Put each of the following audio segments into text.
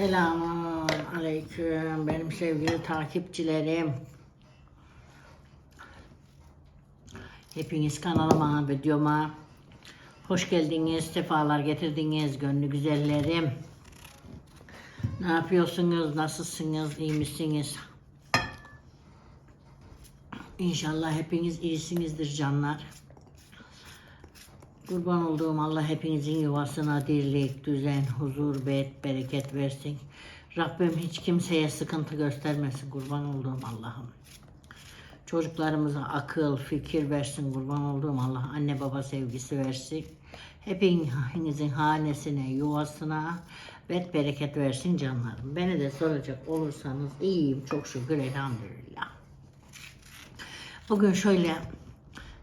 Selamun aleyküm benim sevgili takipçilerim. Hepiniz kanalıma, videoma hoş geldiniz, sefalar getirdiniz gönlü güzellerim. Ne yapıyorsunuz, nasılsınız, iyi misiniz? İnşallah hepiniz iyisinizdir canlar. Kurban olduğum Allah hepinizin yuvasına dirlik, düzen, huzur, bet, bereket versin. Rabbim hiç kimseye sıkıntı göstermesin kurban olduğum Allah'ım. Çocuklarımıza akıl, fikir versin kurban olduğum Allah. Anne baba sevgisi versin. Hepinizin hanesine, yuvasına bet bereket versin canlarım. Beni de soracak olursanız iyiyim çok şükür elhamdülillah. Bugün şöyle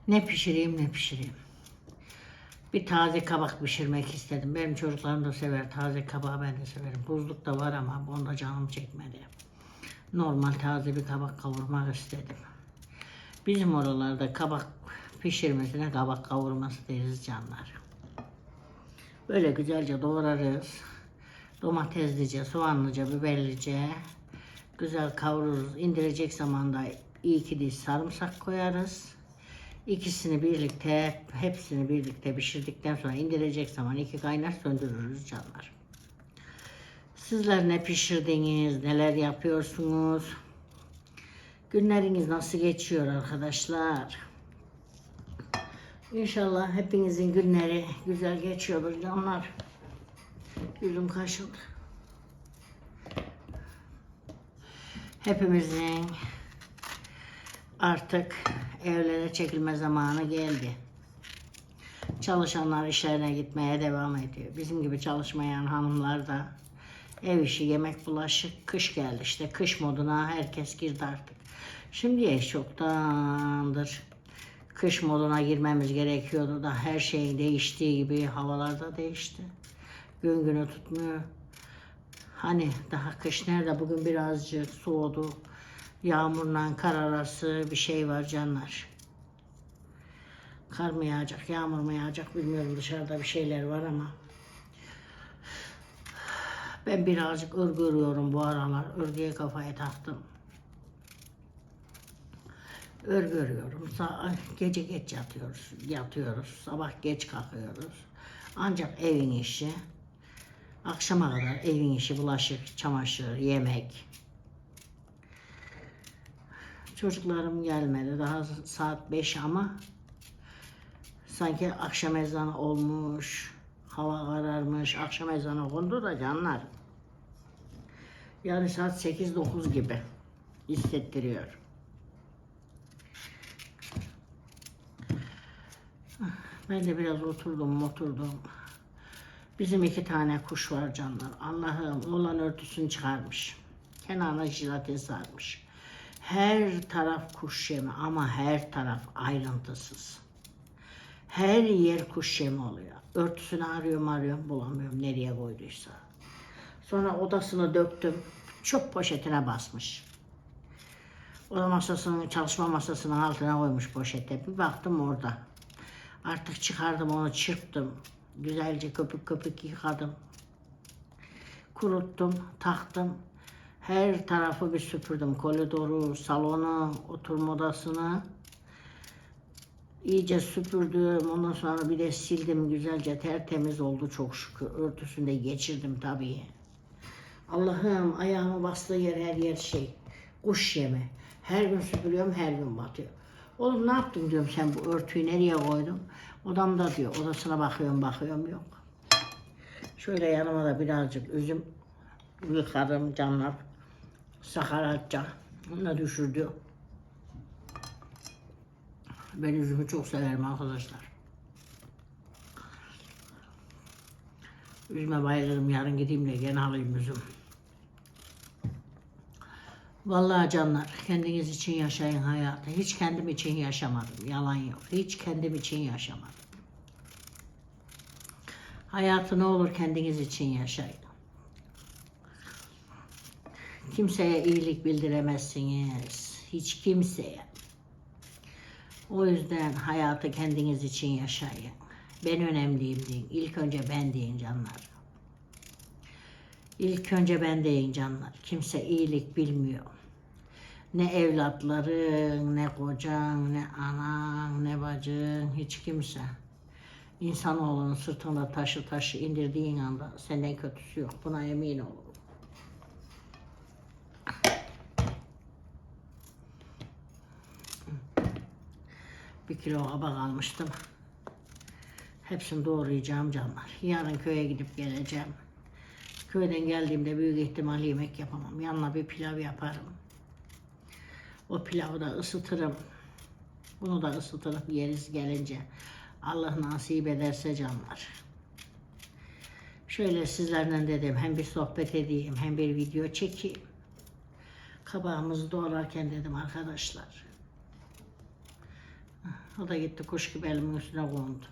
ne pişireyim ne pişireyim. Bir taze kabak pişirmek istedim. Benim çocuklarım da sever. Taze kabağı ben de severim. Buzluk da var ama onda canım çekmedi. Normal taze bir kabak kavurmak istedim. Bizim oralarda kabak pişirmesine kabak kavurması deriz canlar. Böyle güzelce doğrarız. Domateslice, soğanlıca, biberlice güzel kavururuz. İndirecek zaman da iki diş sarımsak koyarız. İkisini birlikte, hepsini birlikte pişirdikten sonra indirecek zaman iki kaynar söndürürüz canlar. Sizler ne pişirdiniz, neler yapıyorsunuz? Günleriniz nasıl geçiyor arkadaşlar? İnşallah hepinizin günleri güzel geçiyordur canlar. Yüzüm kaşındı. Hepimizin artık evlere çekilme zamanı geldi. Çalışanlar işlerine gitmeye devam ediyor. Bizim gibi çalışmayan hanımlar da ev işi, yemek, bulaşık, kış geldi işte. Kış moduna herkes girdi artık. Şimdiye çoktandır kış moduna girmemiz gerekiyordu da her şey değiştiği gibi havalar da değişti. Gün günü tutmuyor. Hani daha kış nerede? Bugün birazcık soğudu. Yağmurla kar arası bir şey var canlar. Kar mı yağacak, yağmur mu yağacak bilmiyorum. Dışarıda bir şeyler var ama. Ben birazcık ırgı örüyorum bu aralar. Örgüye kafaya taktım. Örgü örüyorum. Gece geç yatıyoruz. Yatıyoruz. Sabah geç kalkıyoruz. Ancak evin işi. Akşama kadar evin işi, bulaşık, çamaşır, yemek. Çocuklarım gelmedi. Daha saat 5 ama sanki akşam ezanı olmuş. Hava kararmış. Akşam ezanı okundu da canlar. Yani saat 8-9 gibi hissettiriyor. Ben de biraz oturdum oturdum. Bizim iki tane kuş var canlar. Allah'ım olan örtüsünü çıkarmış. Kenarına jilate sarmış. Her taraf kuş yemi ama her taraf ayrıntısız. Her yer kuş yemi oluyor. Örtüsünü arıyorum arıyorum bulamıyorum nereye koyduysa. Sonra odasını döktüm. Çöp poşetine basmış. Oda masasının, çalışma masasının altına koymuş poşete. Bir baktım orada. Artık çıkardım onu çırptım. Güzelce köpük köpük yıkadım. Kuruttum, taktım. Her tarafı bir süpürdüm. Koridoru, salonu, oturma odasını. İyice süpürdüm. Ondan sonra bir de sildim. Güzelce tertemiz oldu çok şükür. Örtüsünde geçirdim tabii. Allah'ım ayağımı bastığı yer her yer şey. Kuş yemi. Her gün süpürüyorum, her gün batıyor. Oğlum ne yaptın diyorum sen bu örtüyü nereye koydun? Odamda diyor. Odasına bakıyorum, bakıyorum yok. Şöyle yanıma da birazcık üzüm yıkadım canlar. Sakaratça. Onu da düşürdü. Ben üzümü çok severim arkadaşlar. Üzüme bayılırım. Yarın gideyim de gene alayım üzüm. Vallahi canlar kendiniz için yaşayın hayatı. Hiç kendim için yaşamadım. Yalan yok. Hiç kendim için yaşamadım. Hayatı ne olur kendiniz için yaşayın. Kimseye iyilik bildiremezsiniz. Hiç kimseye. O yüzden hayatı kendiniz için yaşayın. Ben önemliyim deyin. İlk önce ben deyin canlar. İlk önce ben deyin canlar. Kimse iyilik bilmiyor. Ne evlatların, ne kocan, ne anan, ne bacın, hiç kimse. İnsanoğlunun sırtında taşı taşı indirdiğin anda senden kötüsü yok. Buna emin ol. Bir kilo kabak almıştım. Hepsini doğrayacağım canlar. Yarın köye gidip geleceğim. Köyden geldiğimde büyük ihtimal yemek yapamam. Yanına bir pilav yaparım. O pilavı da ısıtırım. Bunu da ısıtırım yeriz gelince. Allah nasip ederse canlar. Şöyle sizlerle dedim hem bir sohbet edeyim hem bir video çekeyim. Kabağımızı doğrarken dedim arkadaşlar. O da gitti kuş gibi elimin üstüne kondu.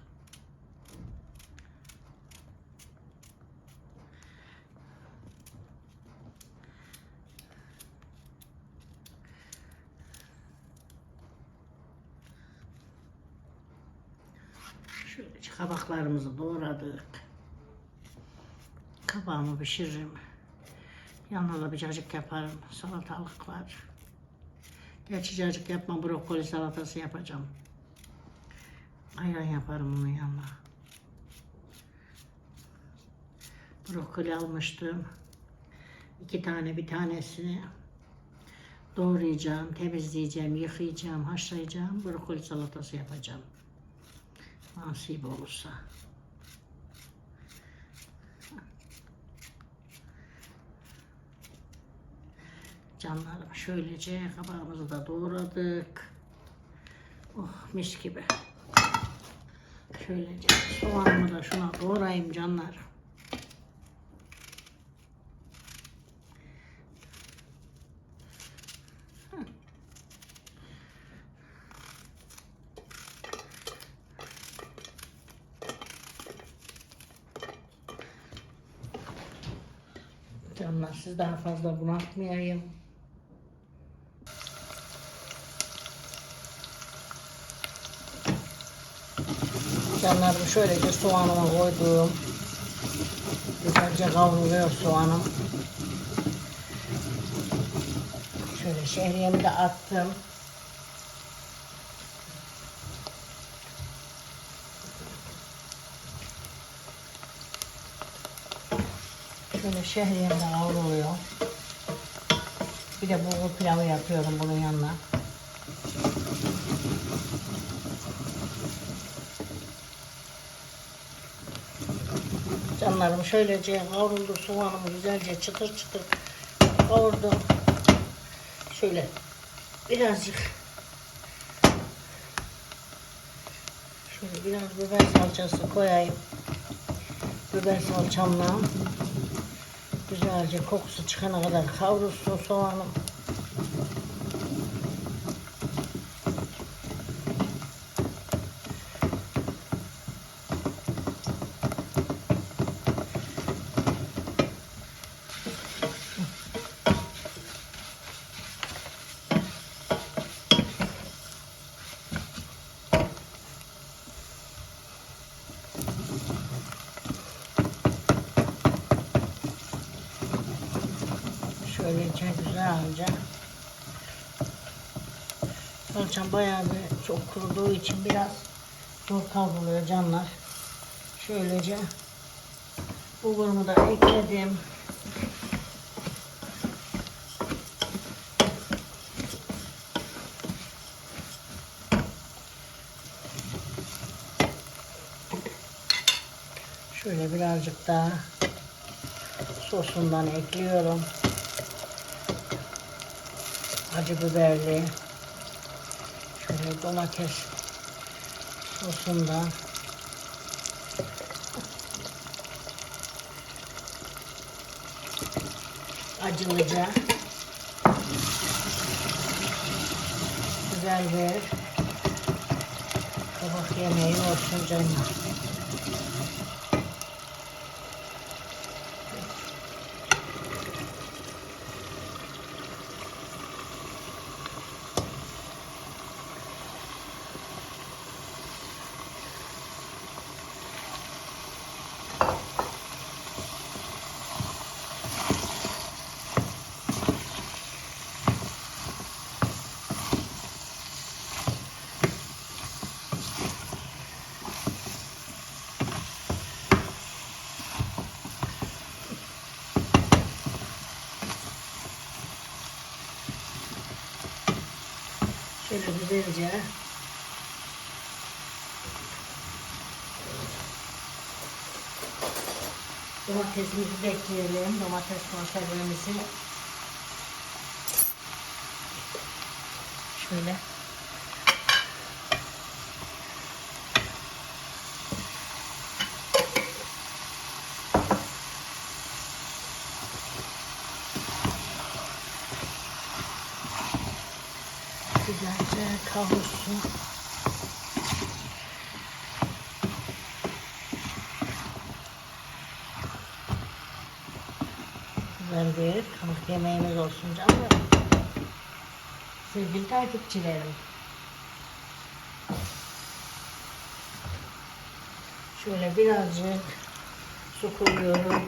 Şöyle kabaklarımızı doğradık. Kabağımı pişiririm. Yanına da bir cacık yaparım. Salatalık var. Gerçi cacık yapmam. Brokoli salatası yapacağım. Ayran yaparım onun yanına. Brokoli almıştım. İki tane bir tanesini doğrayacağım, temizleyeceğim, yıkayacağım, haşlayacağım. Brokoli salatası yapacağım. Nasip olursa. Canlarım şöylece kabağımızı da doğradık. Oh mis gibi. Şöylece soğanımı da şuna doğrayayım canlar. Canlar siz daha fazla bunaltmayayım. Canlarım şöylece soğanımı koydum. Güzelce kavruluyor soğanım. Şöyle şehriyemi de attım. Şöyle şehriyem de kavruluyor. Bir de bulgur pilavı yapıyorum bunun yanına. Canlarım şöylece kavruldu soğanımı güzelce çıtır çıtır kavurdum. Şöyle birazcık şöyle biraz biber salçası koyayım. Biber salçamla güzelce kokusu çıkana kadar kavrulsun soğanım. Şöylece güzelce. Salçam bayağı bir çok kuruduğu için biraz zor kavruluyor canlar. Şöylece bulgurumu da ekledim. Şöyle birazcık daha sosundan ekliyorum. Acı biberli. Şöyle domates sosundan. Acılıca. Güzel bir kabak yemeği olsun canlar. güzelce domatesimizi de ekleyelim. Domates konservemizi şöyle güzelce kavrulsun. Güzel bir tavuk yemeğimiz olsun canım. Sevgili takipçilerim. Şöyle birazcık su koyuyorum.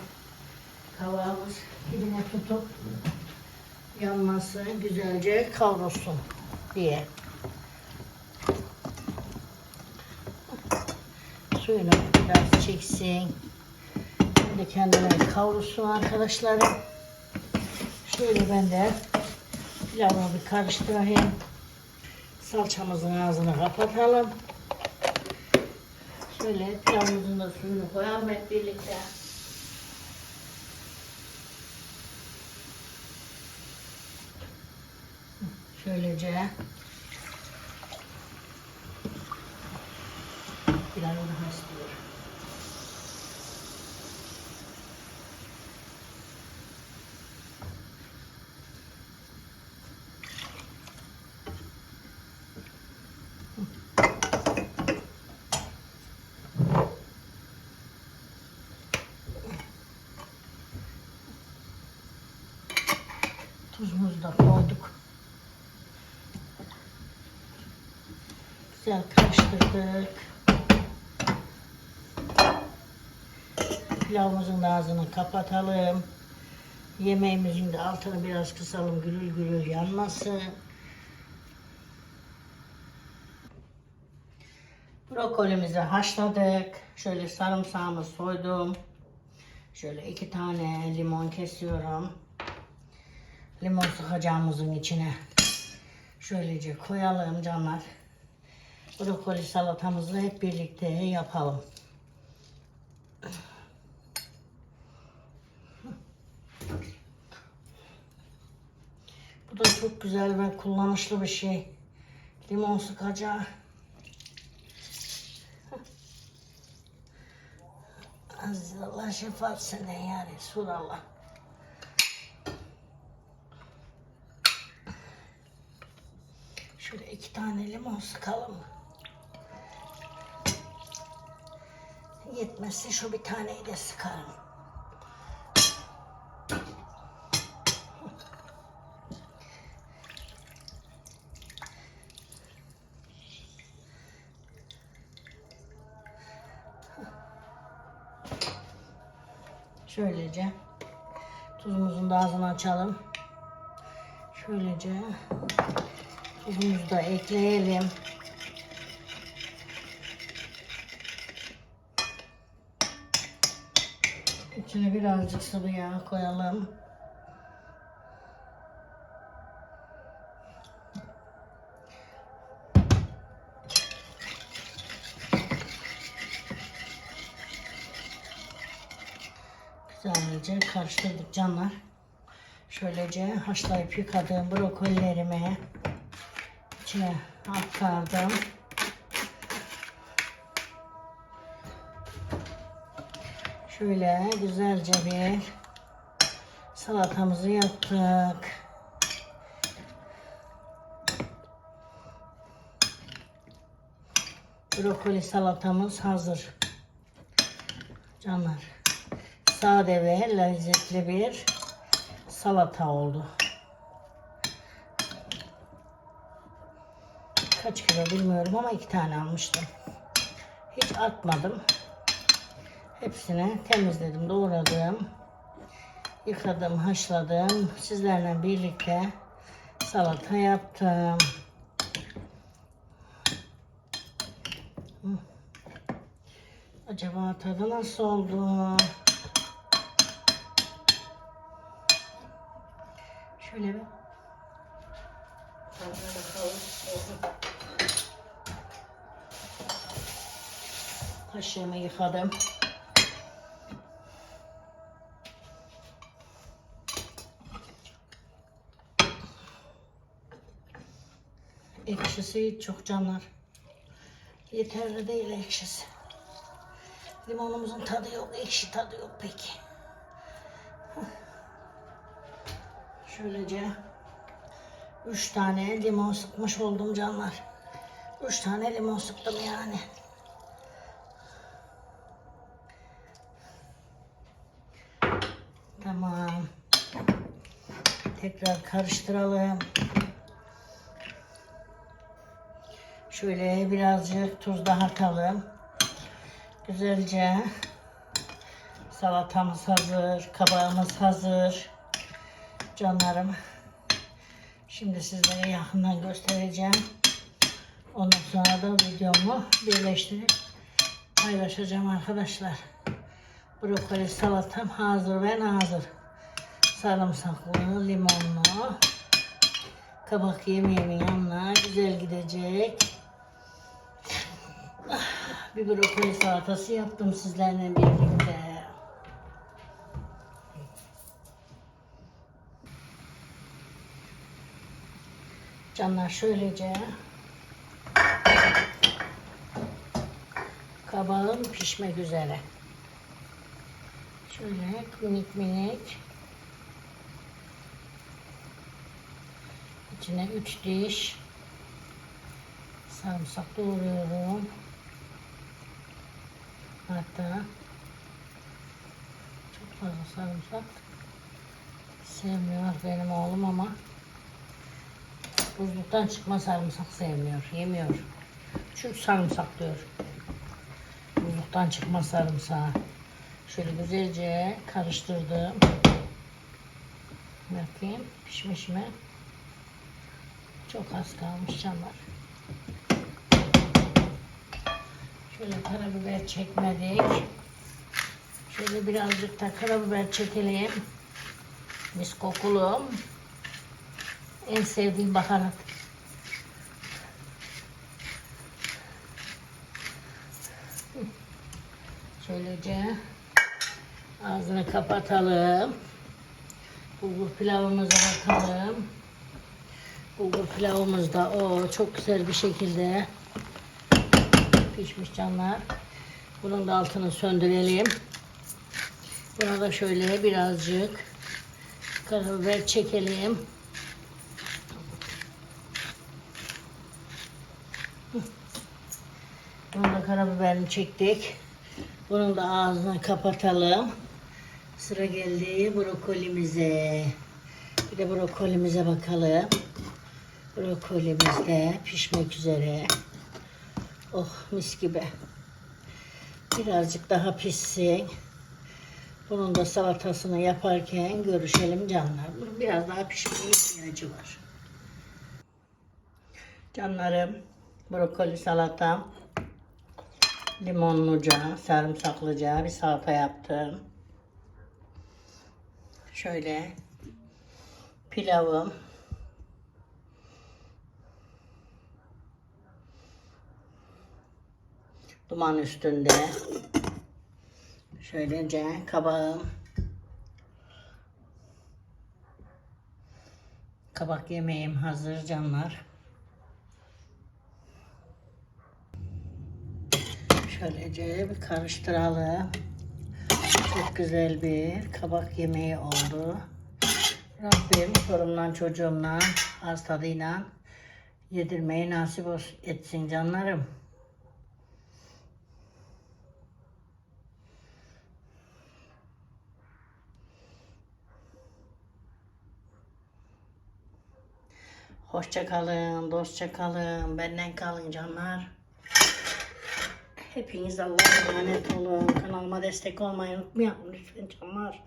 Tavamız dibine tutup yanması güzelce kavrulsun diye. Suyunu biraz çeksin. Şimdi kendine kavrulsun arkadaşlarım. Şöyle ben de pilavımı bir karıştırayım. Salçamızın ağzını kapatalım. Şöyle pilavımızın da suyunu koyalım hep birlikte. Şöylece pilavı daha Tuzumuzu da koyduk. Güzel karıştırdık. Pilavımızın ağzını kapatalım. Yemeğimizin de altını biraz kısalım gürül gürül yanmasın. Brokolimizi haşladık. Şöyle sarımsağımı soydum. Şöyle iki tane limon kesiyorum. Limon sıkacağımızın içine. Şöylece koyalım canlar. Brokoli salatamızı hep birlikte yapalım. Bu da çok güzel ve kullanışlı bir şey. Limon sıkacağı. Aziz Allah şefaat senden ya Resulallah. Şöyle iki tane limon sıkalım? Yetmezse şu bir taneyi de sıkarım. Şöylece tuzumuzun da ağzını açalım. Şöylece tuzumuzu da ekleyelim. İçine birazcık sıvı yağ koyalım. Güzelce karıştırdık canlar. Şöylece haşlayıp yıkadığım brokolilerimi içine aktardım. Şöyle güzelce bir salatamızı yaptık. Brokoli salatamız hazır. Canlar. Sade ve lezzetli bir salata oldu. Kaç kilo bilmiyorum ama iki tane almıştım. Hiç atmadım. Hepsini temizledim, doğradım. Yıkadım, haşladım. Sizlerle birlikte salata yaptım. Acaba tadı nasıl oldu? Şöyle bir. Tadına bakalım. Kaşığımı yıkadım. Ekşisi çok canlar. Yeterli değil ekşisi. Limonumuzun tadı yok, ekşi tadı yok peki. Şöylece üç tane limon sıkmış oldum canlar. Üç tane limon sıktım yani. Tamam. Tekrar karıştıralım. Şöyle birazcık tuz daha atalım. Güzelce salatamız hazır, kabağımız hazır. Canlarım. Şimdi sizlere yakından göstereceğim. Ondan sonra da videomu birleştirip paylaşacağım arkadaşlar. Brokoli salatam hazır ve hazır. Sarımsaklı, limonlu. Kabak yemeğimin yanına güzel gidecek. Ah, Bir brokoli salatası yaptım sizlerle birlikte. Canlar şöylece kabağım pişmek üzere. Şöyle minik minik içine üç diş sarımsak doğruyorum. Hatta çok fazla sarımsak sevmiyor benim oğlum ama buzluktan çıkma sarımsak sevmiyor, yemiyor. Çünkü sarımsak diyor. Buzluktan çıkma sarımsağı. Şöyle güzelce karıştırdım. Bakayım pişmiş mi? Çok az kalmış canlar. Şöyle karabiber çekmedik. Şöyle birazcık da karabiber çekelim. Mis kokulu. En sevdiğim baharat. Şöylece ağzını kapatalım. Bulgur pilavımıza bakalım. Bulgur pilavımız da o çok güzel bir şekilde pişmiş canlar. Bunun da altını söndürelim. Buna da şöyle birazcık karabiber çekelim. Bunun da karabiberini çektik. Bunun da ağzını kapatalım. Sıra geldi brokolimize. Bir de brokolimize bakalım. Brokolimiz de pişmek üzere. Oh mis gibi. Birazcık daha pişsin. Bunun da salatasını yaparken görüşelim canlar. Biraz daha pişmeye ihtiyacı var. Canlarım, brokoli salatam, limonluca, sarımsaklıca bir salata yaptım. Şöyle pilavım, duman üstünde. Şöylece kabağım. Kabak yemeğim hazır canlar. Şöylece bir karıştıralım. Çok güzel bir kabak yemeği oldu. Rabbim çorumdan çocuğumla az tadıyla yedirmeyi nasip etsin canlarım. Hoşça kalın, dostça kalın, benden kalın canlar. Hepiniz Allah'a emanet olun. Kanalıma destek olmayı unutmayalım lütfen canlar.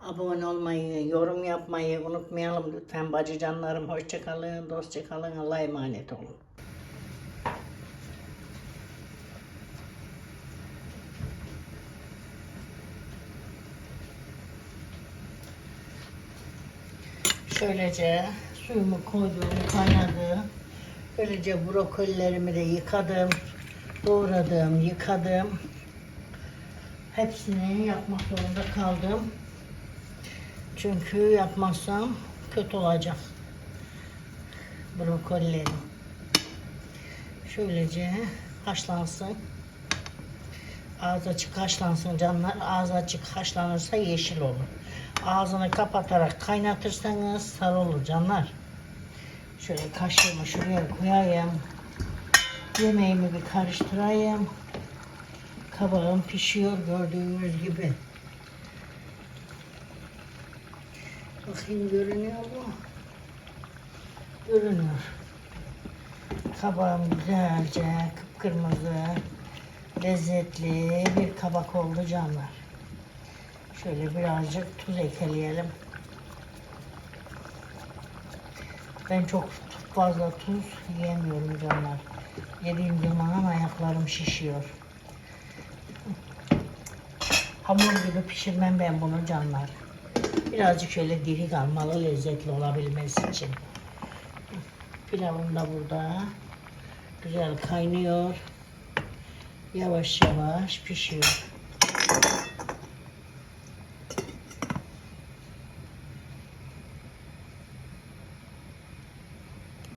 Abone olmayı, yorum yapmayı unutmayalım lütfen bacı canlarım. Hoşça kalın, dostça kalın. Allah'a emanet olun. Şöylece suyumu koydum, kaynadı. Böylece brokolilerimi de yıkadım, doğradım, yıkadım. Hepsini yapmak zorunda kaldım. Çünkü yapmazsam kötü olacak. Brokolilerim. Şöylece haşlansın. Ağzı açık haşlansın canlar. Ağzı açık haşlanırsa yeşil olur. Ağzını kapatarak kaynatırsanız sarı olur canlar. Şöyle kaşığımı şuraya koyayım. Yemeğimi bir karıştırayım. Kabağım pişiyor gördüğünüz gibi. Bakayım görünüyor mu? Görünüyor. Kabağım güzelce kıpkırmızı, lezzetli bir kabak oldu canlar. Şöyle birazcık tuz ekleyelim. Ben çok fazla tuz yiyemiyorum canlar. Yediğim zaman ayaklarım şişiyor. Hamur gibi pişirmem ben bunu canlar. Birazcık şöyle diri kalmalı lezzetli olabilmesi için. Pilavım da burada. Güzel kaynıyor. Yavaş yavaş pişiyor.